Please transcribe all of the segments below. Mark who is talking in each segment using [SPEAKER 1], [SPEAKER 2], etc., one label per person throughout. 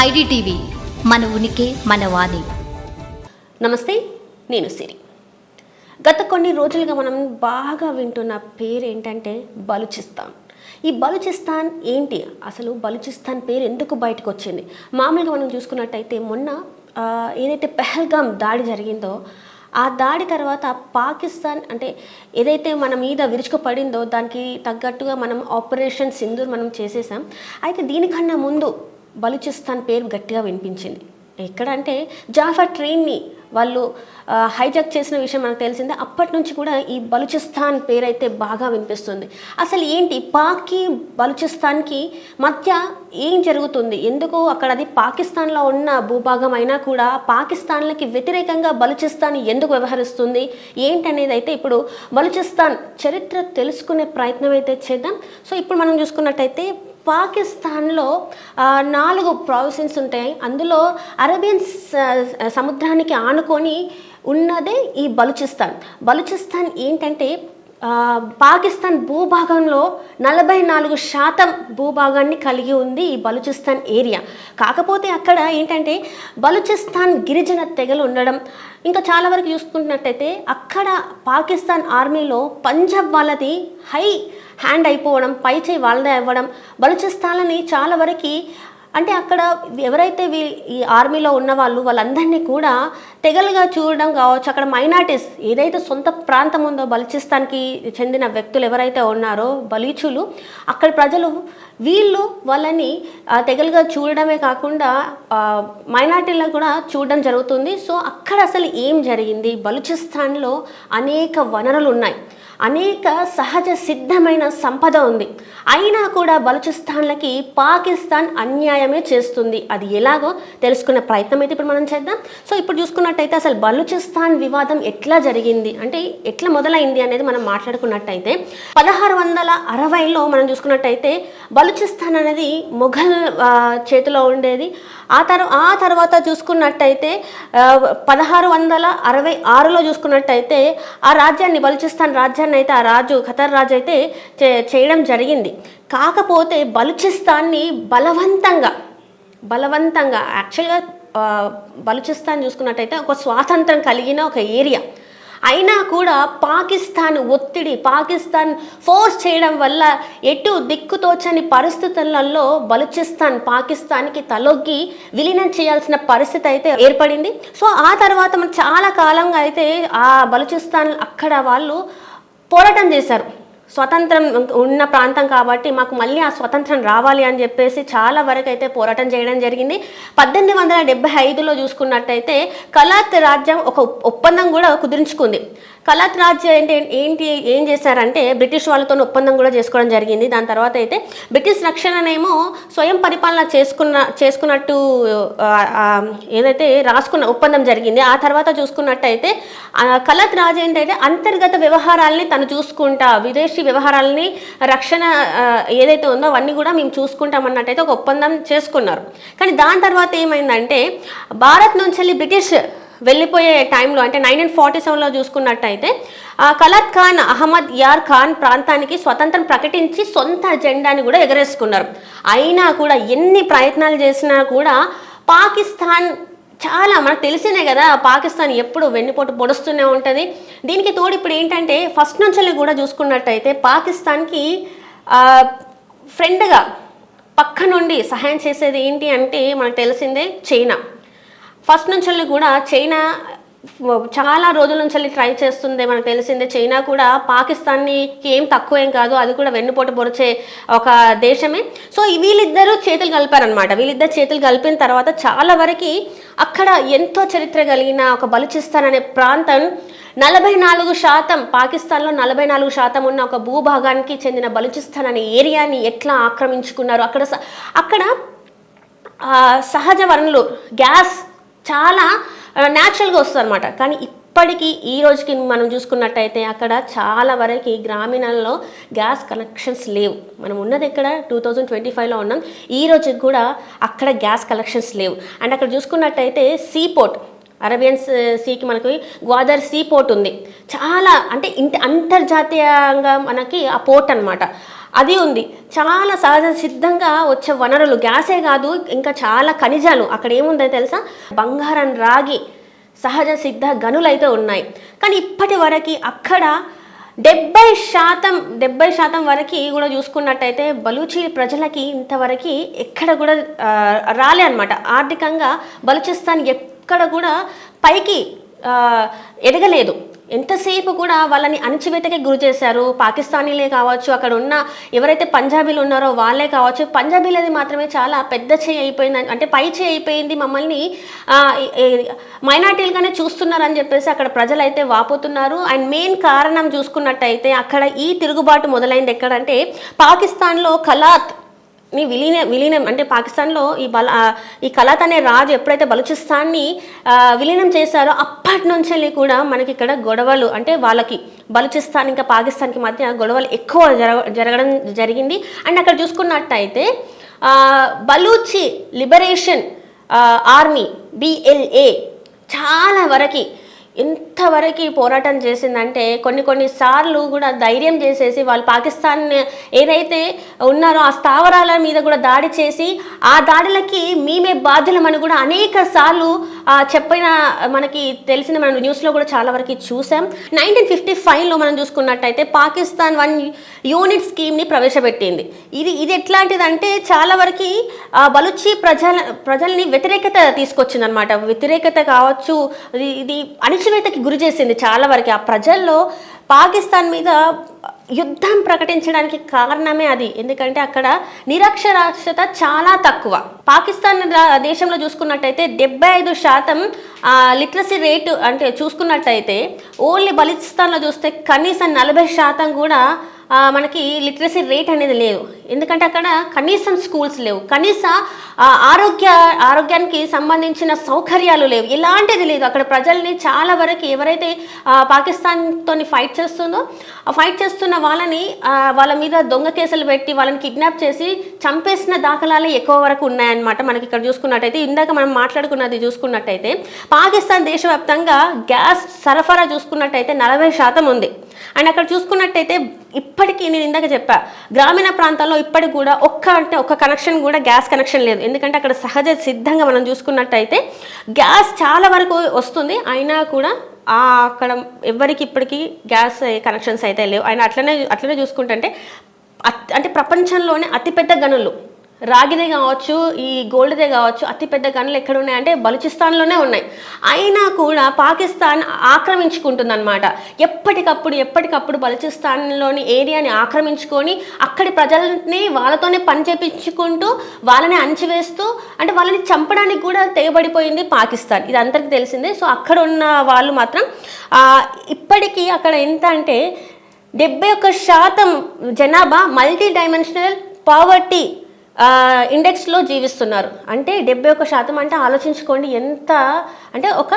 [SPEAKER 1] IDTV మన ఉనికి మన వాణి.
[SPEAKER 2] నమస్తే నేను సిరి. గత కొన్ని రోజులుగా మనం బాగా వింటున్న పేరు ఏంటంటే బలుచిస్తాన్. ఈ బలుచిస్తాన్ ఏంటి? అసలు బలుచిస్తాన్ పేరు ఎందుకు బయటకు వచ్చింది మామూలుగా మనం చూసుకున్నట్టయితే మొన్న ఏదైతే పెహల్గాం దాడి జరిగిందో ఆ దాడి తర్వాత పాకిస్తాన్ అంటే ఏదైతే మన మీద విరుచుకుపడిందో దానికి తగ్గట్టుగా మనం ఆపరేషన్ సింధూర్ మనం చేసేసాం. అయితే దీనికన్నా ముందు బలూచిస్తాన్ పేరు గట్టిగా వినిపించింది. ఎక్కడ అంటే జాఫర్ ట్రైన్ని వాళ్ళు హైజాక్ చేసిన విషయం మనకు తెలిసిందే. అప్పటి నుంచి కూడా ఈ బలూచిస్తాన్ పేరైతే బాగా వినిపిస్తుంది. అసలు ఏంటి? పాక్కి బలూచిస్తాన్కి మధ్య ఏం జరుగుతుంది? ఎందుకు అక్కడ అది పాకిస్తాన్లో ఉన్న భూభాగం అయినా కూడా పాకిస్తాన్లకి వ్యతిరేకంగా బలూచిస్తాన్ ఎందుకు వ్యవహరిస్తుంది? ఏంటనేది అయితే ఇప్పుడు బలూచిస్తాన్ చరిత్ర తెలుసుకునే ప్రయత్నం అయితే చేద్దాం. సో ఇప్పుడు మనం చూసుకున్నట్టయితే పాకిస్తాన్లో నాలుగు ప్రావిన్సెస్ ఉంటాయి. అందులో అరేబియన్ స- సముద్రానికి ఆనుకొని ఉన్నదే ఈ బలుచిస్తాన్. బలుచిస్తాన్ ఏంటంటే పాకిస్తాన్ భూభాగంలో నలభై నాలుగు శాతం భూభాగాన్ని కలిగి ఉంది ఈ బలూచిస్తాన్ ఏరియా. కాకపోతే అక్కడ ఏంటంటే బలూచిస్తాన్ గిరిజన తెగలు ఉండడం ఇంకా చాలా వరకు చూసుకున్నట్టయితే అక్కడ పాకిస్తాన్ ఆర్మీలో పంజాబ్ వాళ్ళది హై హ్యాండ్ అయిపోవడం పై వాళ్ళదే అవ్వడం బలూచిస్తాన్లని చాలా వరకు అంటే అక్కడ ఎవరైతే వీ ఈ ఆర్మీలో ఉన్న వాళ్ళు వాళ్ళందరినీ కూడా తెగలుగా చూడడం కావచ్చు. అక్కడ మైనార్టీస్ ఏదైతే సొంత ప్రాంతం ఉందో బలుచిస్తాన్కి చెందిన వ్యక్తులు ఎవరైతే ఉన్నారో బలీచులు అక్కడ ప్రజలు వీళ్ళు వాళ్ళని తెగలుగా చూడడమే కాకుండా మైనార్టీలను కూడా చూడడం జరుగుతుంది. సో అక్కడ అసలు ఏం జరిగింది? బలుచిస్తాన్లో అనేక వనరులు ఉన్నాయి అనేక సహజ సిద్ధమైన సంపద ఉంది. అయినా కూడా బలూచిస్తాన్లకి పాకిస్తాన్ అన్యాయమే చేస్తుంది. అది ఎలాగో తెలుసుకునే ప్రయత్నం అయితే ఇప్పుడు మనం చేద్దాం. సో ఇప్పుడు చూసుకున్నట్టయితే అసలు బలూచిస్తాన్ వివాదం ఎట్లా జరిగింది? అంటే ఎట్లా మొదలైంది అనేది మనం మాట్లాడుకున్నట్టయితే పదహారు వందల అరవైలో మనం చూసుకున్నట్టయితే బలుచిస్తాన్ అనేది మొఘల్ చేతిలో ఉండేది. ఆ తర్ ఆ తర్వాత చూసుకున్నట్టయితే పదహారు వందల అరవై ఆరులో చూసుకున్నట్టయితే ఆ రాజ్యాన్ని బలుచిస్తాన్ రాజ్యాన్ని అయితే ఆ రాజు ఖతర్ రాజు అయితే చేయడం జరిగింది. కాకపోతే బలుచిస్తాన్ని బలవంతంగా బలవంతంగా యాక్చువల్గా బలుచిస్తాన్ చూసుకున్నట్టయితే ఒక స్వాతంత్రం కలిగిన ఒక ఏరియా. అయినా కూడా పాకిస్తాన్ ఒత్తిడి పాకిస్తాన్ ఫోర్స్ చేయడం వల్ల ఎటు దిక్కుతోచని పరిస్థితులలో బలుచిస్తాన్ పాకిస్తాన్కి తలొగ్గి విలీనం చేయాల్సిన పరిస్థితి అయితే ఏర్పడింది. సో ఆ తర్వాత చాలా కాలంగా అయితే ఆ బలూచిస్తాన్ అక్కడ వాళ్ళు పోరాటం చేశారు. స్వతంత్రం ఉన్న ప్రాంతం కాబట్టి మాకు మళ్ళీ ఆ స్వతంత్రం రావాలి అని చెప్పేసి చాలా వరకు అయితే పోరాటం చేయడం జరిగింది. పద్దెనిమిది వందల డెబ్బై ఐదులో చూసుకున్నట్టయితే కలాత్ రాజ్యం ఒక ఒప్పందం కూడా కుదిరించుకుంది. కలాత్ రాజ్ ఏంటి ఏంటి ఏం చేశారంటే బ్రిటిష్ వాళ్ళతో ఒప్పందం కూడా చేసుకోవడం జరిగింది. దాని తర్వాత అయితే బ్రిటిష్ రక్షణనేమో స్వయం పరిపాలన చేసుకున్న చేసుకున్నట్టు ఏదైతే రాసుకున్న ఒప్పందం జరిగింది. ఆ తర్వాత చూసుకున్నట్టయితే ఆ కలత్ రాజు ఏంటంటే అంతర్గత వ్యవహారాలని తను చూసుకుంటా విదేశీ వ్యవహారాలని రక్షణ ఏదైతే ఉందో అవన్నీ కూడా మేము చూసుకుంటాం అన్నట్టయితే ఒక ఒప్పందం చేసుకున్నారు. కానీ దాని తర్వాత ఏమైందంటే భారత్ నుంచి వెళ్ళి బ్రిటిష్ వెళ్ళిపోయే టైంలో అంటే నైన్టీన్ ఫార్టీ సెవెన్లో చూసుకున్నట్టయితే ఆ, కలత్ ఖాన్ అహ్మద్ యార్ ఖాన్ ప్రాంతానికి స్వతంత్రం ప్రకటించి సొంత జెండాని కూడా ఎగరేసుకున్నారు. అయినా కూడా ఎన్ని ప్రయత్నాలు చేసినా కూడా పాకిస్తాన్ చాలా మనకు తెలిసినే కదా పాకిస్తాన్ ఎప్పుడు వెన్నుపోటు పొడుస్తూనే ఉంటుంది. దీనికి తోడు ఇప్పుడు ఏంటంటే ఫస్ట్ నుంచి కూడా చూసుకున్నట్టయితే పాకిస్తాన్కి ఫ్రెండ్గా పక్క నుండి సహాయం చేసేది ఏంటి అంటే మనకు తెలిసిందే చైనా. ఫస్ట్ నుంచి కూడా చైనా చాలా రోజుల నుంచి ట్రై చేస్తుంది మనకు తెలిసిందే. చైనా కూడా పాకిస్తాన్ని ఏం తక్కువ ఏం కాదు అది కూడా వెన్నుపోటు పొరిచే ఒక దేశమే. సో వీళ్ళిద్దరూ చేతులు కలిపారనమాట వీళ్ళిద్దరు చేతులు కలిపిన తర్వాత చాలా వరకు అక్కడ ఎంతో చరిత్ర కలిగిన ఒక బలుచిస్తాన్ అనే ప్రాంతం నలభై నాలుగు శాతం పాకిస్తాన్లో నలభై నాలుగు శాతం ఉన్న ఒక భూభాగానికి చెందిన బలుచిస్తాన్ అనే ఏరియాని ఎట్లా ఆక్రమించుకున్నారు? అక్కడ స- అక్కడ సహజ వనరులు గ్యాస్ చాలా న్యాచురల్గా వస్తుంది అనమాట కానీ ఇప్పటికీ ఈ రోజుకి మనం చూసుకున్నట్టయితే అక్కడ చాలా వరకు గ్రామీణాల్లో గ్యాస్ కనెక్షన్స్ లేవు. మనం ఉన్నది ఇక్కడ టూ థౌజండ్ ట్వంటీ ఫైవ్లో ఉన్నాం. ఈ రోజుకి కూడా అక్కడ గ్యాస్ కనెక్షన్స్ లేవు. అండ్ అక్కడ చూసుకున్నట్టయితే సీ పోర్ట్ అరేబియన్ సీకి మనకి గ్వాదర్ సీ పోర్ట్ ఉంది. చాలా అంటే ఇంత అంతర్జాతీయంగా మనకి ఆ పోర్ట్ అనమాట అది ఉంది. చాలా సహజ సిద్ధంగా వచ్చే వనరులు. గ్యాసే కాదు ఇంకా చాలా ఖనిజాలు. అక్కడ ఏముందో తెలుసా? బంగారం రాగి సహజ సిద్ధ గనులు అయితే ఉన్నాయి. కానీ ఇప్పటి వరకు అక్కడ డెబ్బై శాతం డెబ్బై శాతం వరకు కూడా చూసుకున్నట్టయితే బలూచి ప్రజలకి ఇంతవరకు ఎక్కడ కూడా రాలే అనమాట ఆర్థికంగా బలూచిస్తాన్ ఎక్కడ కూడా పైకి ఎదగలేదు. ఎంతసేపు కూడా వాళ్ళని అణచివేతకి గురి చేశారు? పాకిస్తానీలే కావచ్చు అక్కడ ఉన్న ఎవరైతే పంజాబీలు ఉన్నారో వాళ్ళే కావచ్చు. పంజాబీలది మాత్రమే చాలా పెద్ద చేయి అయిపోయింది. అంటే పై చేయి అయిపోయింది మమ్మల్ని మైనార్టీలుగానే చూస్తున్నారని చెప్పేసి అక్కడ ప్రజలైతే వాపోతున్నారు. అండ్ మెయిన్ కారణం చూసుకున్నట్టయితే అక్కడ ఈ తిరుగుబాటు మొదలైంది ఎక్కడంటే పాకిస్తాన్లో కలాత్ ని విలీన విలీనం అంటే పాకిస్తాన్లో ఈ బల ఈ కలాత్ అనే రాజు ఎప్పుడైతే బలుచిస్తాన్ని విలీనం చేశారో అప్పటి నుంచి కూడా మనకి ఇక్కడ గొడవలు అంటే వాళ్ళకి బలుచిస్తాన్ ఇంకా పాకిస్తాన్కి మధ్య గొడవలు ఎక్కువ జరగ జరగడం జరిగింది. అండ్ అక్కడ చూసుకున్నట్టయితే బలూచి లిబరేషన్ ఆర్మీ బిఎల్ఏ చాలా వరకు ఇంతవరకు పోరాటం చేసిందంటే కొన్ని కొన్ని సార్లు కూడా ధైర్యం చేసేసి వాళ్ళు పాకిస్తాన్ ఏదైతే ఉన్నారో ఆ స్థావరాల మీద కూడా దాడి చేసి ఆ దాడులకి మేమే బాధ్యులమని కూడా అనేక సార్లు చెప్పిన మనకి తెలిసిన మనం న్యూస్లో కూడా చాలా వరకు చూసాం. నైన్టీన్ ఫిఫ్టీ ఫైవ్లో మనం చూసుకున్నట్టయితే పాకిస్తాన్ వన్ యూనిట్ స్కీమ్ని ప్రవేశపెట్టింది. ఇది ఇది ఎట్లాంటిదంటే చాలా వరకు బలుచి ప్రజల ప్రజల్ని వ్యతిరేకత తీసుకొచ్చిందనమాట వ్యతిరేకత కావచ్చు ఇది ఇది అణచివేతకి గురి చేసింది చాలా వరకు. ఆ ప్రజల్లో పాకిస్తాన్ మీద యుద్ధం ప్రకటించడానికి కారణమే అది. ఎందుకంటే అక్కడ నిరక్షరాస్యత చాలా తక్కువ. పాకిస్తాన్ దేశంలో చూసుకున్నట్టయితే డెబ్బై ఐదు శాతం లిటరసీ రేటు అంటే చూసుకున్నట్టయితే ఓన్లీ బలిస్తాన్లో చూస్తే కనీసం నలభై శాతం కూడా మనకి లిటరసీ రేట్ అనేది లేదు ఎందుకంటే అక్కడ కనీసం స్కూల్స్ లేవు. కనీస ఆరోగ్య ఆరోగ్యానికి సంబంధించిన సౌకర్యాలు లేవు. ఎలాంటిది లేదు. అక్కడ ప్రజల్ని చాలా వరకు ఎవరైతే పాకిస్తాన్తో ఫైట్ చేస్తుందో ఆ ఫైట్ చేస్తున్న వాళ్ళని వాళ్ళ మీద దొంగ కేసులు పెట్టి వాళ్ళని కిడ్నాప్ చేసి చంపేసిన దాఖలాలే ఎక్కువ వరకు ఉన్నాయన్నమాట. మనకి ఇక్కడ చూసుకున్నట్టయితే ఇందాక మనం మాట్లాడుకున్నది చూసుకున్నట్టయితే పాకిస్తాన్ దేశవ్యాప్తంగా గ్యాస్ సరఫరా చూసుకున్నట్టయితే నలభై శాతం ఉంది. అండ్ అక్కడ చూసుకున్నట్టయితే ఇప్పటికీ నేను ఇందాక చెప్పా గ్రామీణ ప్రాంతాల్లో ఇప్పటికి కూడా ఒక్క అంటే ఒక్క కనెక్షన్ కూడా గ్యాస్ కనెక్షన్ లేదు. ఎందుకంటే అక్కడ సహజ సిద్ధంగా మనం చూసుకున్నట్టయితే గ్యాస్ చాలా వరకు వస్తుంది. అయినా కూడా అక్కడ ఎవరికి ఇప్పటికీ గ్యాస్ కనెక్షన్స్ అయితే లేవు. ఆయన అట్లనే అట్లనే చూసుకుంటుంటే అంటే ప్రపంచంలోనే అతిపెద్ద గనులు. రాగిదే కావచ్చు ఈ గోల్డ్దే కావచ్చు అతిపెద్ద గనులు ఎక్కడ ఉన్నాయంటే బలుచిస్తాన్లోనే ఉన్నాయి. అయినా కూడా పాకిస్తాన్ ఆక్రమించుకుంటుందన్నమాట. ఎప్పటికప్పుడు ఎప్పటికప్పుడు బలుచిస్తాన్లోని ఏరియాని ఆక్రమించుకొని అక్కడి ప్రజల్ని వాళ్ళతోనే పని చేపించుకుంటూ వాళ్ళని అణచివేస్తూ అంటే వాళ్ళని చంపడానికి కూడా తెగబడిపోయింది పాకిస్తాన్. ఇది అందరికీ తెలిసిందే. సో అక్కడ ఉన్న వాళ్ళు మాత్రం ఇప్పటికీ అక్కడ ఎంత అంటే డెబ్బై ఒక్క శాతం జనాభా మల్టీ డైమెన్షనల్ పావర్టీ ఇండెక్స్లో జీవిస్తున్నారు. అంటే డెబ్బై ఒక్క శాతం అంటే ఆలోచించుకోండి ఎంత అంటే ఒక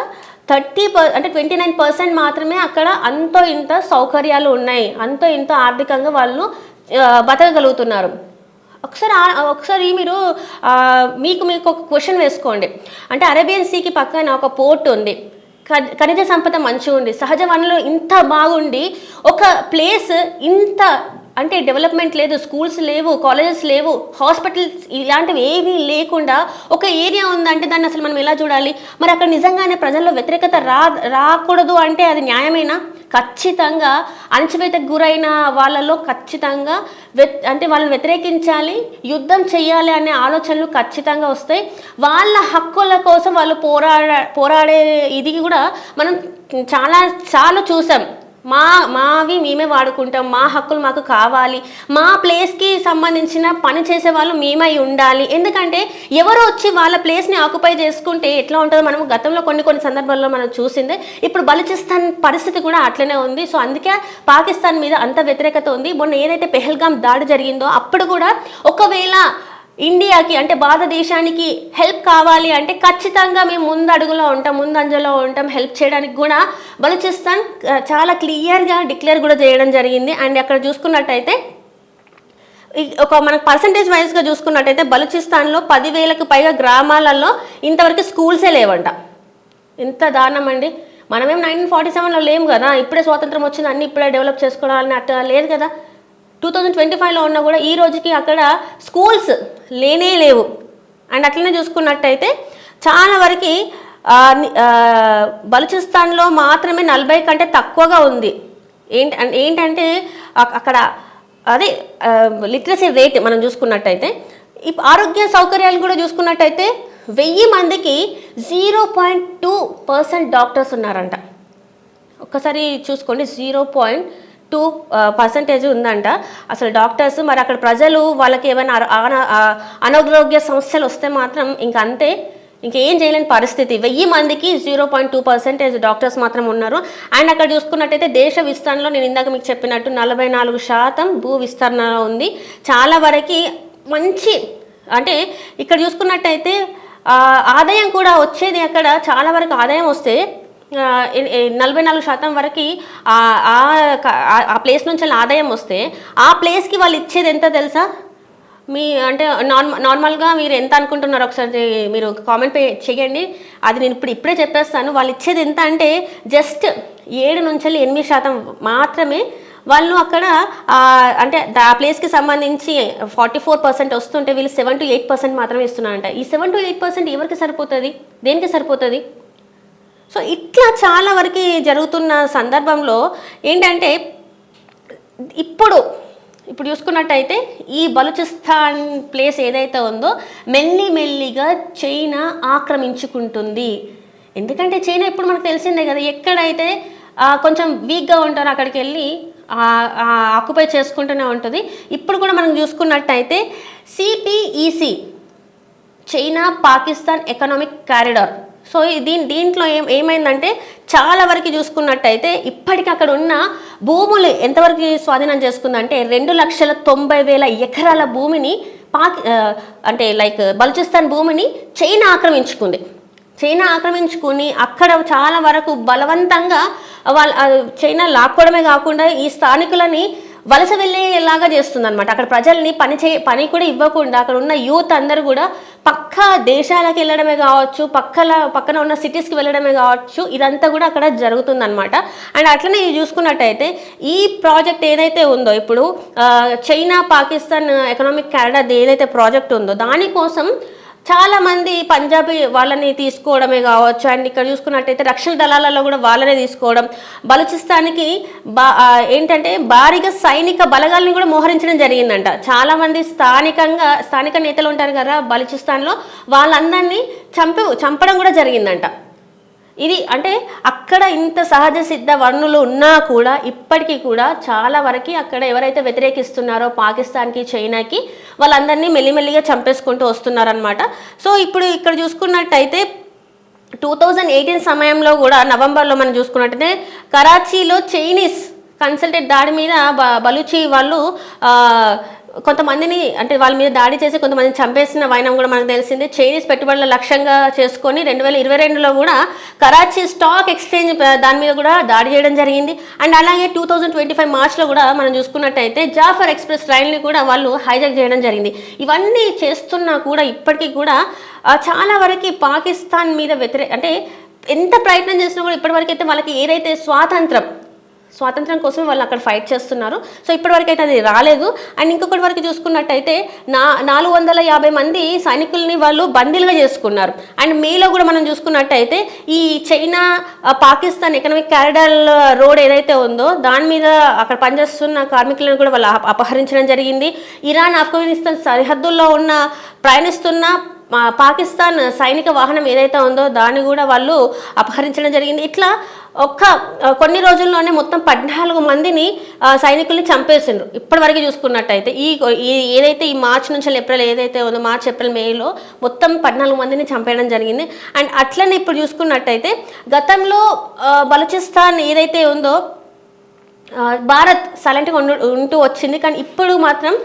[SPEAKER 2] థర్టీ పర్ అంటే ట్వంటీ నైన్ పర్సెంట్ మాత్రమే అక్కడ అంతో ఇంత సౌకర్యాలు ఉన్నాయి అంతో ఇంత ఆర్థికంగా వాళ్ళు బతకగలుగుతున్నారు. ఒకసారి ఒకసారి మీరు మీకు మీకు ఒక క్వశ్చన్ వేసుకోండి. అంటే అరేబియన్ సీకి పక్కన ఒక పోర్ట్ ఉంది ఖనిజ సంపద మంచిగా ఉంది సహజ వనరులు ఇంత బాగుండి ఒక ప్లేస్ ఇంత అంటే డెవలప్మెంట్ లేదు స్కూల్స్ లేవు కాలేజెస్ లేవు హాస్పిటల్స్ ఇలాంటివి ఏమీ లేకుండా ఒక ఏరియా ఉందంటే దాన్ని అసలు మనం ఎలా చూడాలి? మరి అక్కడ నిజంగానే ప్రజల్లో వ్యతిరేకత రా రాకూడదు అంటే అది న్యాయమేనా? ఖచ్చితంగా అణచివేతకు గురైన వాళ్ళలో ఖచ్చితంగా అంటే వాళ్ళని వ్యతిరేకించాలి యుద్ధం చేయాలి అనే ఆలోచనలు ఖచ్చితంగా వస్తాయి. వాళ్ళ హక్కుల కోసం వాళ్ళు పోరాడ పోరాడే ఇది కూడా మనం చాలా చాలా చూసాం. మా మావి మేమే వాడుకుంటాం మా హక్కులు మాకు కావాలి మా ప్లేస్కి సంబంధించిన పని చేసే వాళ్ళు మేమై ఉండాలి. ఎందుకంటే ఎవరో వచ్చి వాళ్ళ ప్లేస్ని ఆక్యుపై చేసుకుంటే ఎట్లా ఉంటుందో మనం గతంలో కొన్ని కొన్ని సందర్భాల్లో మనం చూసిందే ఇప్పుడు బలుచిస్తాన్ పరిస్థితి కూడా అట్లనే ఉంది. సో అందుకే పాకిస్తాన్ మీద అంత వ్యతిరేకత ఉంది. మొన్న ఏదైతే పెహల్గాం దాడి జరిగిందో అప్పుడు కూడా ఒకవేళ ఇండియాకి అంటే భారతదేశానికి హెల్ప్ కావాలి అంటే ఖచ్చితంగా మేము ముందు అడుగులో ఉంటాం ముందు అంజలో ఉంటాం హెల్ప్ చేయడానికి కూడా. బలూచిస్తాన్ చాలా క్లియర్గా డిక్లేర్ కూడా చేయడం జరిగింది. అండ్ అక్కడ చూసుకున్నట్టయితే ఒక మనకు పర్సంటేజ్ వైజ్గా చూసుకున్నట్టయితే బలూచిస్తాన్లో పదివేలకు పైగా గ్రామాలలో ఇంతవరకు స్కూల్సే లేవంట. ఎంత దారుణం అండి. మనమేం నైన్టీన్ ఫార్టీ సెవెన్లో లేము కదా. ఇప్పుడే స్వాతంత్రం వచ్చింది అన్ని ఇప్పుడే డెవలప్ చేసుకోవాలని అట్లా లేదు కదా. టూ థౌజండ్ ట్వంటీ ఫైవ్లో ఉన్నా కూడా ఈ రోజుకి అక్కడ స్కూల్స్ లేనే లేవు. అండ్ అట్లనే చూసుకున్నట్టయితే చాలా వరకు బలుచిస్తాన్లో మాత్రమే నలభై కంటే తక్కువగా ఉంది. ఏంటి ఏంటంటే అక్కడ అదే లిటరసీ రేట్ మనం చూసుకున్నట్టయితే ఈ ఆరోగ్య సౌకర్యాలు కూడా చూసుకున్నట్టయితే వెయ్యి మందికి zero point two percent doctors ఉన్నారంట. ఒక్కసారి చూసుకోండి జీరో పాయింట్ టూ పర్సంటేజ్ ఉందంట. అసలు డాక్టర్స్ మరి అక్కడ ప్రజలు వాళ్ళకి ఏమైనా అనారోగ్య సమస్యలు వస్తే మాత్రం ఇంక అంతే. ఇంకేం చేయలేని పరిస్థితి. వెయ్యి మందికి zero point two percentage doctors మాత్రం ఉన్నారు. అండ్ అక్కడ చూసుకున్నట్టయితే దేశ విస్తరణలో నేను ఇందాక మీకు చెప్పినట్టు నలభై నాలుగు శాతం భూ విస్తరణ ఉంది. చాలా వరకు మంచి అంటే ఇక్కడ చూసుకున్నట్టయితే ఆదాయం కూడా వచ్చేది అక్కడ. చాలా వరకు ఆదాయం వస్తే నలభై నాలుగు శాతం వరకు ఆ ప్లేస్ నుంచి ఆదాయం వస్తే ఆ ప్లేస్కి వాళ్ళు ఇచ్చేది ఎంత తెలుసా? మీ అంటే నార్మల్ నార్మల్గా మీరు ఎంత అనుకుంటున్నారు ఒకసారి మీరు కామెంట్ పే చేయండి అది నేను ఇప్పుడు ఇప్పుడే చెప్పేస్తాను. వాళ్ళు ఇచ్చేది ఎంత అంటే జస్ట్ ఏడు నుంచి వెళ్ళి ఎనిమిది శాతం మాత్రమే వాళ్ళు అక్కడ అంటే దా- ఆ ప్లేస్కి సంబంధించి ఫార్టీ ఫోర్ పర్సెంట్ వస్తుంటే వీళ్ళు సెవెన్ టు ఎయిట్ పర్సెంట్ మాత్రమే ఇస్తున్నారంట. ఈ సెవెన్ టు ఎయిట్ పర్సెంట్ ఎవరికి సరిపోతుంది? దేనికి సరిపోతుంది? సో ఇట్లా చాలా వరకు జరుగుతున్న సందర్భంలో ఏంటంటే ఇప్పుడు ఇప్పుడు చూసుకున్నట్టయితే ఈ బలూచిస్తాన్ ప్లేస్ ఏదైతే ఉందో మెల్లి మెల్లిగా చైనా ఆక్రమించుకుంటుంది. ఎందుకంటే చైనా ఇప్పుడు మనకు తెలిసిందే కదా ఎక్కడైతే కొంచెం వీక్గా ఉంటారో అక్కడికి వెళ్ళి ఆక్యుపై చేసుకుంటూనే ఉంటుంది. ఇప్పుడు కూడా మనం చూసుకున్నట్టయితే CPEC China Pakistan economic corridor. So దీని దీంట్లో ఏం ఏమైందంటే చాలా వరకు చూసుకున్నట్టయితే ఇప్పటికి అక్కడ ఉన్న భూములు ఎంతవరకు స్వాధీనం చేసుకుందంటే రెండు లక్షల తొంభై వేల ఎకరాల భూమిని పాకి అంటే లైక్ బలుచిస్తాన్ భూమిని చైనా ఆక్రమించుకుంది. చైనా ఆక్రమించుకుని అక్కడ చాలా వరకు బలవంతంగా వాళ్ళ చైనా లాక్కోవడమే కాకుండా ఈ స్థానికులని వలస వెళ్ళేలాగా చేస్తుందన్నమాట. అక్కడ ప్రజల్ని పని చే పని కూడా ఇవ్వకుండా అక్కడ ఉన్న యూత్ అందరూ కూడా పక్క దేశాలకు వెళ్ళడమే కావచ్చు పక్కల పక్కన ఉన్న సిటీస్కి వెళ్ళడమే కావచ్చు ఇదంతా కూడా అక్కడ జరుగుతుందన్నమాట. అండ్ అట్లనే చూసుకున్నట్టయితే ఈ ప్రాజెక్ట్ ఏదైతే ఉందో ఇప్పుడు చైనా పాకిస్తాన్ ఎకనామిక్ క్యారిడర్ ఏదైతే ప్రాజెక్ట్ ఉందో దానికోసం చాలా మంది పంజాబీ వాళ్ళని తీసుకోవడమే కావచ్చు అండ్ ఇక్కడ చూసుకున్నట్టయితే రక్షణ దళాలలో కూడా వాళ్ళనే తీసుకోవడం. బలుచిస్తానికి బా ఏంటంటే భారీగా సైనిక బలగాల్ని కూడా మోహరించడం జరిగిందంట. చాలా మంది స్థానికంగా స్థానిక నేతలు ఉంటారు కదా బలుచిస్తాన్లో వాళ్ళందరినీ చంపి చంపడం కూడా జరిగిందంట. ఇది అంటే అక్కడ ఇంత సహజ సిద్ధ వనరులు ఉన్నా కూడా ఇప్పటికీ కూడా చాలా వరకు అక్కడ ఎవరైతే వ్యతిరేకిస్తున్నారో పాకిస్తాన్కి చైనాకి వాళ్ళందరినీ మెల్లిమెల్లిగా చంపేసుకుంటూ వస్తున్నారనమాట సో ఇప్పుడు ఇక్కడ చూసుకున్నట్టయితే టూ థౌజండ్ ఎయిటీన్ సమయంలో కూడా నవంబర్లో మనం చూసుకున్నట్టయితే కరాచీలో చైనీస్ కన్సల్టెంట్ దాడి మీద బ- బలూచి వాళ్ళు కొంతమందిని అంటే వాళ్ళ మీద దాడి చేసి కొంతమందిని చంపేసిన వైనం కూడా మనకు తెలిసింది. చైనీస్ పెట్టుబడుల లక్ష్యంగా చేసుకొని రెండు వేల ఇరవై రెండులో కూడా కరాచీ స్టాక్ ఎక్స్చేంజ్ దాని మీద కూడా దాడి చేయడం జరిగింది. అండ్ అలాగే టూ థౌజండ్ ట్వంటీ ఫైవ్ మార్చ్లో కూడా మనం చూసుకున్నట్టయితే జాఫర్ ఎక్స్ప్రెస్ రైల్ని కూడా వాళ్ళు హైజాక్ చేయడం జరిగింది. ఇవన్నీ చేస్తున్నా కూడా ఇప్పటికీ కూడా చాలా వరకు పాకిస్తాన్ మీద వ్యతిరేక అంటే ఎంత ప్రయత్నం చేసినా కూడా ఇప్పటివరకు అయితే వాళ్ళకి ఏదైతే స్వాతంత్రం స్వాతంత్రం కోసం వాళ్ళు అక్కడ ఫైట్ చేస్తున్నారు. సో ఇప్పటివరకైతే అది రాలేదు. అండ్ ఇంకొకటి వరకు చూసుకున్నట్టయితే నా నాలుగు వందల యాభై మంది సైనికుల్ని వాళ్ళు బందీలుగా చేసుకున్నారు. అండ్ మేలో కూడా మనం చూసుకున్నట్టయితే ఈ China Pakistan economic corridor road ఏదైతే ఉందో దాని మీద అక్కడ పనిచేస్తున్న కార్మికులను కూడా వాళ్ళు అపహరించడం జరిగింది. ఇరాన్ ఆఫ్ఘనిస్తాన్ సరిహద్దుల్లో ఉన్న ప్రయాణిస్తున్న పాకిస్తాన్ సైనిక వాహనం ఏదైతే ఉందో దాన్ని కూడా వాళ్ళు అపహరించడం జరిగింది. ఇట్లా ఒక్క కొన్ని రోజుల్లోనే మొత్తం పద్నాలుగు మందిని సైనికుల్ని చంపేసిండ్రు. ఇప్పటివరకు చూసుకున్నట్టయితే ఈ ఏదైతే ఈ మార్చ్ నుంచి ఏప్రిల్ ఏదైతే ఉందో మార్చ్ ఏప్రిల్ మేలో మొత్తం పద్నాలుగు మందిని చంపేయడం జరిగింది. అండ్ అట్లనే ఇప్పుడు చూసుకున్నట్టయితే గతంలో బలూచిస్తాన్ ఏదైతే ఉందో భారత్ సైలెంట్గా ఉంటూ వచ్చింది. కానీ ఇప్పుడు మాత్రం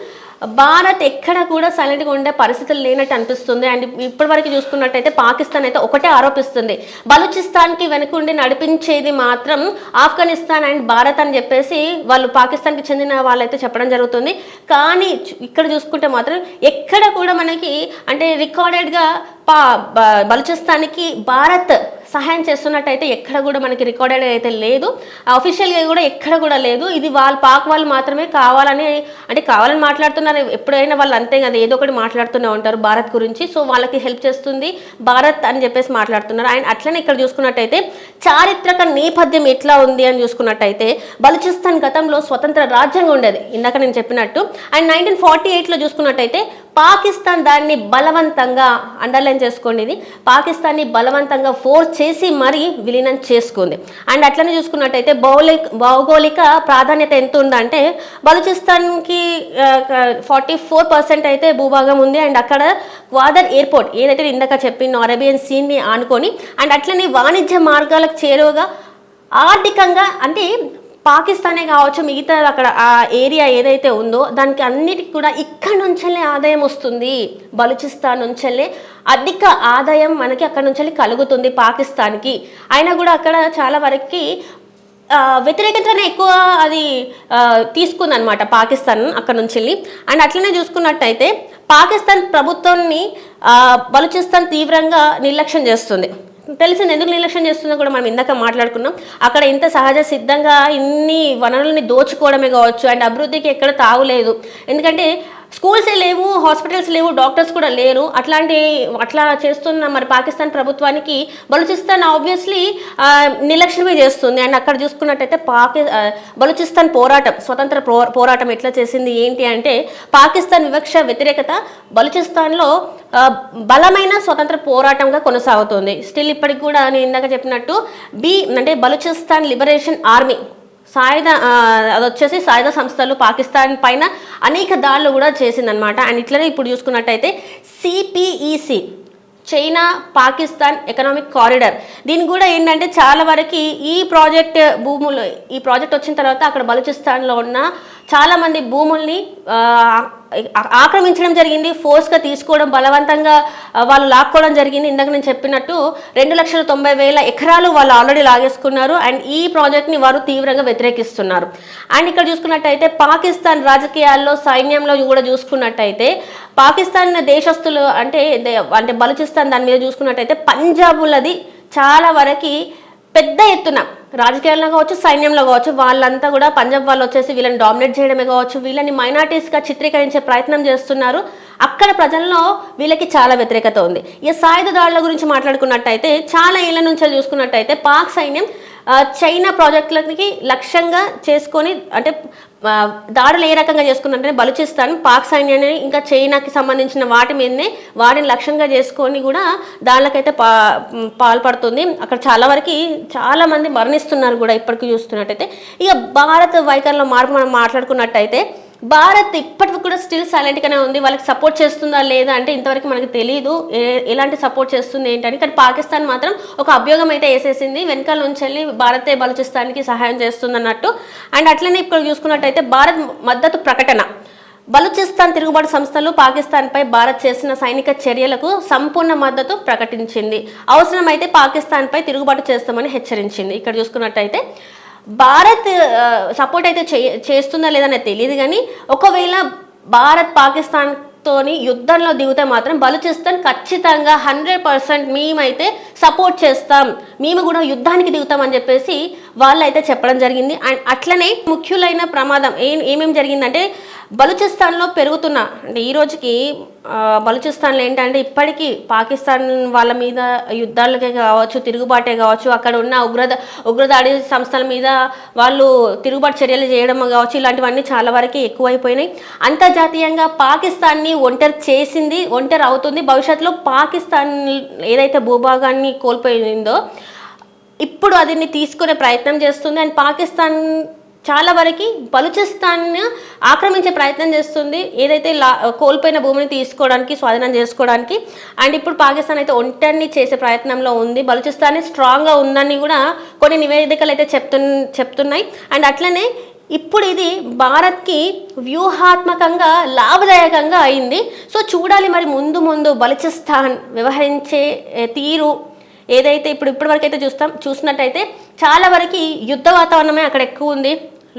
[SPEAKER 2] భారత్ ఎక్కడ కూడా సైలెంట్గా ఉండే పరిస్థితులు లేనట్టు అనిపిస్తుంది. అండ్ ఇప్పటి వరకు చూసుకున్నట్టయితే పాకిస్తాన్ అయితే ఒకటే ఆరోపిస్తుంది. బలూచిస్తాన్కి వెనుకుండి నడిపించేది మాత్రం ఆఫ్ఘనిస్తాన్ అండ్ భారత్ అని చెప్పేసి వాళ్ళు పాకిస్తాన్కి చెందిన వాళ్ళైతే చెప్పడం జరుగుతుంది. కానీ ఇక్కడ చూసుకుంటే మాత్రం ఎక్కడ కూడా మనకి అంటే రికార్డెడ్గా పా బలూచిస్తాన్కి భారత్ సహాయం చేస్తున్నట్టయితే ఎక్కడ కూడా మనకి రికార్డెడ్ అయితే లేదు. అఫీషియల్గా కూడా ఎక్కడ కూడా లేదు. ఇది వాళ్ళు పాక్ వాళ్ళు మాత్రమే కావాలని అంటే కావాలని మాట్లాడుతున్నారు. ఎప్పుడైనా వాళ్ళు అంతే కదా ఏదో ఒకటి మాట్లాడుతూనే ఉంటారు భారత్ గురించి. సో వాళ్ళకి హెల్ప్ చేస్తుంది భారత్ అని చెప్పేసి మాట్లాడుతున్నారు. అండ్ అట్లనే ఇక్కడ చూసుకున్నట్టయితే చారిత్రక నేపథ్యం ఎట్లా ఉంది అని చూసుకున్నట్టయితే బలుచిస్తాన్ గతంలో స్వతంత్ర రాజ్యంగా ఉండేది. ఇందాక నేను చెప్పినట్టు. అండ్ నైన్టీన్ ఫార్టీ ఎయిట్లో చూసుకున్నట్టయితే పాకిస్తాన్ దాన్ని బలవంతంగా అండర్లైన్ చేసుకోండి ఇది. పాకిస్తాన్ని బలవంతంగా ఫోర్స్ చేసి మరీ విలీనం చేసుకుంది. అండ్ అట్లనే చూసుకున్నట్టయితే భౌలిక భౌగోళిక ప్రాధాన్యత ఎంత ఉందంటే బలూచిస్తాన్కి ఫార్టీ ఫోర్ పర్సెంట్ అయితే భూభాగం ఉంది. అండ్ అక్కడ గ్వాదర్ ఎయిర్పోర్ట్ ఏదైతే ఇందాక చెప్పిన అరేబియన్ సీన్ని ఆనుకొని అండ్ అట్లనే వాణిజ్య మార్గాలకు చేరువగా ఆర్థికంగా అంటే పాకిస్తానే కావచ్చు మిగతా అక్కడ ఆ ఏరియా ఏదైతే ఉందో దానికి అన్నిటికీ కూడా ఇక్కడ నుంచెల్లే ఆదాయం వస్తుంది. బలూచిస్తాన్ నుంచెల్లే అధిక ఆదాయం మనకి అక్కడ నుంచి కలుగుతుంది పాకిస్తాన్కి. అయినా కూడా అక్కడ చాలా వరకు వ్యతిరేకతనే ఎక్కువ అది తీసుకుందనమాట పాకిస్తాన్ అక్కడ నుంచి వెళ్ళి అండ్ అట్లనే చూసుకున్నట్టయితే పాకిస్తాన్ ప్రభుత్వాన్ని బలుచిస్తాన్ తీవ్రంగా నిర్లక్ష్యం చేస్తుంది. తెలిసింది ఎందుకు నిర్లక్ష్యం చేస్తుందో కూడా మనం ఇందాక మాట్లాడుకున్నాం. అక్కడ ఇంత సహజ సిద్ధంగా ఇన్ని వనరుల్ని దోచుకోవడమే కావచ్చు అండ్ అభివృద్ధికి ఎక్కడ తావులేదు ఎందుకంటే స్కూల్సే లేవు హాస్పిటల్స్ లేవు డాక్టర్స్ కూడా లేరు. అట్లాంటి అట్లా చేస్తున్న మరి పాకిస్తాన్ ప్రభుత్వానికి బలూచిస్తాన్ ఆబ్వియస్లీ నిర్లక్ష్యమే చేస్తుంది. అండ్ అక్కడ చూసుకున్నట్టయితే పాకి బలూచిస్తాన్ పోరాటం స్వతంత్ర పో- పోరాటం ఎట్లా చేసింది ఏంటి అంటే పాకిస్తాన్ వివక్ష వ్యతిరేకత బలూచిస్తాన్లో బలమైన స్వతంత్ర పోరాటంగా కొనసాగుతుంది. స్టిల్ ఇప్పటికి కూడా నేను ఇందాక చెప్పినట్టు బి అంటే బలూచిస్తాన్ లిబరేషన్ ఆర్మీ సాయుధ అది వచ్చేసి సాయుధ సంస్థలు పాకిస్తాన్ పైన అనేక దాడులు కూడా చేసిందనమాట అండ్ ఇట్లనే ఇప్పుడు చూసుకున్నట్టయితే CPEC China Pakistan economic corridor. దీని కూడా ఏంటంటే చాలా వరకు ఈ ప్రాజెక్ట్ భూములు ఈ ప్రాజెక్ట్ వచ్చిన తర్వాత అక్కడ బలూచిస్తాన్లో ఉన్న చాలామంది భూముల్ని ఆక్రమించడం జరిగింది ఫోర్స్గా తీసుకోవడం బలవంతంగా వాళ్ళు లాక్కోవడం జరిగింది. ఇందాక నేను చెప్పినట్టు రెండు లక్షల తొంభై వేల ఎకరాలు వాళ్ళు ఆల్రెడీ లాగేసుకున్నారు అండ్ ఈ ప్రాజెక్ట్ని వారు తీవ్రంగా వ్యతిరేకిస్తున్నారు. అండ్ ఇక్కడ చూసుకున్నట్టయితే పాకిస్తాన్ రాజకీయాల్లో సైన్యంలో కూడా చూసుకున్నట్టయితే పాకిస్తాన్ దేశస్తులు అంటే దే- అంటే బలూచిస్తాన్ దాని మీద చూసుకున్నట్టయితే పంజాబులది చాలా వరకు పెద్ద ఎత్తున రాజకీయాల్లో కావచ్చు సైన్యంలో కావచ్చు వాళ్ళంతా కూడా పంజాబ్ వాళ్ళు వచ్చేసి వీళ్ళని డామినేట్ చేయడమే కావచ్చు వీళ్ళని మైనార్టీస్గా చిత్రీకరించే ప్రయత్నం చేస్తున్నారు. అక్కడ ప్రజల్లో వీళ్ళకి చాలా వ్యతిరేకత ఉంది. ఈ సాయుధ దాడుల గురించి మాట్లాడుకున్నట్టయితే చాలా ఏళ్ళ నుంచి చూసుకున్నట్టయితే పాక్ సైన్యం చైనా ప్రాజెక్టులకి లక్ష్యంగా చేసుకొని అంటే దాడులు ఏ రకంగా చేసుకున్నారంటే బలూచిస్తాన్ పాక్ సైన్యాన్ని ఇంకా చైనాకి సంబంధించిన వాటి మీదనే వాటిని లక్ష్యంగా చేసుకొని కూడా దానికైతే పా పాల్పడుతుంది. అక్కడ చాలా వరకు చాలా మంది మరణిస్తున్నారు కూడా ఇప్పటికీ చూస్తున్నట్టయితే. ఇక భారత్ వైఖరిలో మార్పు మనం మాట్లాడుకున్నట్టయితే భారత్ ఇప్పటికి కూడా స్టిల్ సైలెంట్గానే ఉంది. వాళ్ళకి సపోర్ట్ చేస్తుందా లేదా అంటే ఇంతవరకు మనకు తెలియదు ఏ- ఎలాంటి సపోర్ట్ చేస్తుంది ఏంటని కానీ పాకిస్తాన్ మాత్రం ఒక అభ్యోగం అయితే వేసేసింది. వెనకాల నుంచి వెళ్ళి భారతే బలూచిస్తాన్కి సహాయం చేస్తుంది అన్నట్టు అండ్ అట్లనే ఇప్పుడు చూసుకున్నట్టయితే భారత్ మద్దతు ప్రకటన. బలూచిస్తాన్ తిరుగుబాటు సంస్థలు పాకిస్తాన్పై భారత్ చేసిన సైనిక చర్యలకు సంపూర్ణ మద్దతు ప్రకటించింది. అవసరమైతే పాకిస్తాన్పై తిరుగుబాటు చేస్తామని హెచ్చరించింది. ఇక్కడ చూసుకున్నట్టయితే భారత్ సపోర్ట్ అయితే చే- చేస్తుందా లేదని తెలియదు కానీ ఒకవేళ భారత్ పాకిస్తాన్ తోని యుద్ధంలో దిగితే మాత్రం బలుచిస్తాన్ ఖచ్చితంగా హండ్రెడ్ పర్సెంట్ మేమైతే సపోర్ట్ చేస్తాం. మేము కూడా యుద్ధానికి దిగుతామని చెప్పేసి వాళ్ళు అయితే చెప్పడం జరిగింది. అండ్ అట్లనే ముఖ్యులైన ప్రమాదం ఏం ఏమేమి జరిగిందంటే బలుచిస్తాన్లో పెరుగుతున్న అంటే ఈ రోజుకి బలుచిస్తాన్లో ఏంటంటే ఇప్పటికీ పాకిస్తాన్ వాళ్ళ మీద యుద్ధాలకే కావచ్చు తిరుగుబాటే కావచ్చు అక్కడ ఉన్న ఉగ్రద ఉగ్రదాడి సంస్థల మీద వాళ్ళు తిరుగుబాటు చర్యలు చేయడం కావచ్చు ఇలాంటివన్నీ చాలా వరకు ఎక్కువైపోయినాయి. అంతర్జాతీయంగా పాకిస్తాన్ని ఒంటరి చేసింది ఒంటరి అవుతుంది. భవిష్యత్తులో పాకిస్తాన్ ఏదైతే భూభాగాన్ని కోల్పోయిందో ఇప్పుడు అదిని తీసుకునే ప్రయత్నం చేస్తుంది. అండ్ పాకిస్తాన్ చాలా వరకు బలూచిస్తాన్ ఆక్రమించే ప్రయత్నం చేస్తుంది. ఏదైతే లా కోల్పోయిన భూమిని తీసుకోవడానికి స్వాధీనం చేసుకోవడానికి అండ్ ఇప్పుడు పాకిస్తాన్ అయితే ఒంటరిని చేసే ప్రయత్నంలో ఉంది. బలూచిస్తాన్ స్ట్రాంగ్గా ఉందని కూడా కొన్ని నివేదికలు అయితే చెప్తు చెప్తున్నాయి. అండ్ అట్లనే ఇప్పుడు ఇది భారత్కి వ్యూహాత్మకంగా లాభదాయకంగా అయింది. సో చూడాలి మరి ముందు ముందు బలుచిస్తాన్ వ్యవహరించే తీరు ఏదైతే ఇప్పుడు ఇప్పటివరకు అయితే చూస్తాం చూసినట్టయితే చాలా వరకు యుద్ధ వాతావరణమే అక్కడ ఎక్కువ ఉంది.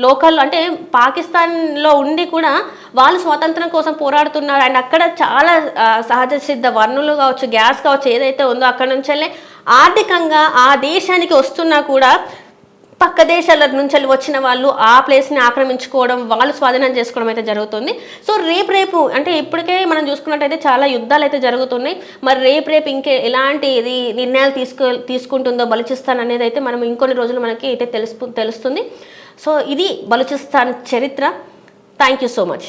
[SPEAKER 2] లోకల్ అంటే పాకిస్తాన్లో ఉండి కూడా వాళ్ళు స్వాతంత్రం కోసం పోరాడుతున్నారు. అండ్ అక్కడ చాలా సహజ సిద్ధ వనరులు కావచ్చు గ్యాస్ కావచ్చు ఏదైతే ఉందో అక్కడ నుంచి ఆర్థికంగా ఆ దేశానికి వస్తున్నా కూడా పక్క దేశాల నుంచి వచ్చిన వాళ్ళు ఆ ప్లేస్ని ఆక్రమించుకోవడం వాళ్ళు స్వాధీనం చేసుకోవడం అయితే జరుగుతుంది. సో రేపు రేపు అంటే ఇప్పటికే మనం చూసుకున్నట్టయితే చాలా యుద్ధాలు అయితే జరుగుతున్నాయి. మరి రేపు రేపు ఇంకే ఎలాంటి ఇది నిర్ణయాలు తీసుకు తీసుకుంటుందో బలుచిస్తాన్ అనేది అయితే మనం ఇంకొన్ని రోజులు మనకి అయితే తెలుసు తెలుస్తుంది. సో ఇది బలుచిస్తాన్ చరిత్ర. Thank you so much